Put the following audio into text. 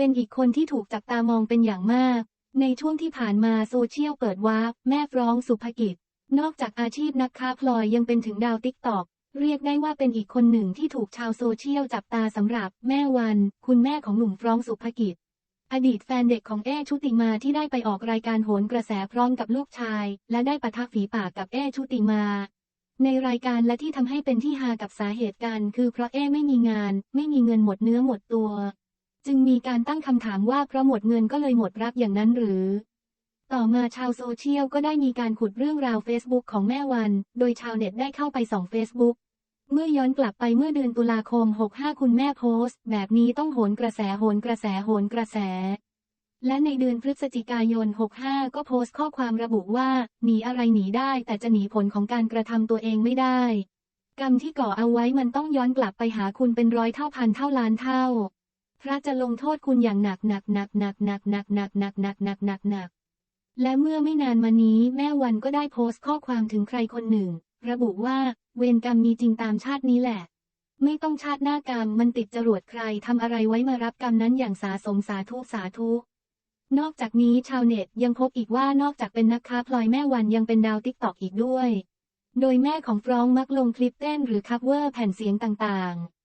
เป็นอีกคนที่ถูกจับตามองเป็นอย่างมาก ในช่วงที่ผ่านมาโซเชียลเปิดวาร์ปแม่ฟร้องสุภกิจ นอกจากอาชีพนักค้าพลอยยังเป็นถึงดาวติ๊กตอกเรียกได้ว่าเป็นอีกคนหนึ่งที่ถูกชาวโซเชียลจับตาสำหรับแม่วัน คุณแม่ของหนุ่มฟร้องสุภกิจ อดีตแฟนเด็กของแอ้ชุติมาที่ได้ไปออกรายการโหนกระแสพร้อมกับลูกชาย และได้ปะทะฝีปากกับแอ้ชุติมา ในรายการและที่ทำให้เป็นที่ฮากับสาเหตุกันคือเพราะแอ้ไม่มีงาน ไม่มีเงินหมดเนื้อหมดตัว จึงมีการตั้งคำถามว่าเพราะหมดเงินก็เลยหมดรักอย่างนั้นหรือ ต่อมาชาวโซเชียลก็ได้มีการขุดเรื่องราว Facebook ของแม่วัน โดยชาวเน็ตได้เข้าไปส่อง Facebook เมื่อย้อนกลับไปเมื่อเดือนตุลาคม 65 คุณแม่โพสต์ แบบนี้ต้องโหนกระแสโหนกระแสโหนกระแส และในเดือนพฤศจิกายน 65 ก็โพสต์ข้อความระบุว่า หนีอะไรหนีได้แต่จะหนีผลของการกระทำตัวเองไม่ได้ กรรมที่ก่อเอาไว้มันต้องย้อนกลับไปหาคุณเป็นร้อยเท่าพันเท่าล้านเท่า พระจะลงโทษคุณอย่างหนักหนักหนักหนักหนักหนักหนักหนักหนักหนักหนักหนักและเมื่อไม่นานมานี้แม่วันก็ได้โพสต์ข้อความถึงใครคนหนึ่ง ระบุว่า เวรกรรมมีจริงตามชาตินี้แหละ ไม่ต้องชาติหน้ากรรมมันติดจรวดใครทำอะไรไว้มารับกรรมนั้นอย่างสาสมสาธุสาธุนอกจากนี้ชาวเน็ตยังพบอีกว่านอกจากเป็นนักค้าพลอยแม่วันยังเป็นดาวติ๊กตอกอีกด้วย โดยแม่ของฟรองก์มักลงคลิปเต้นหรือคัฟเวอร์แผ่นเสียงต่างๆ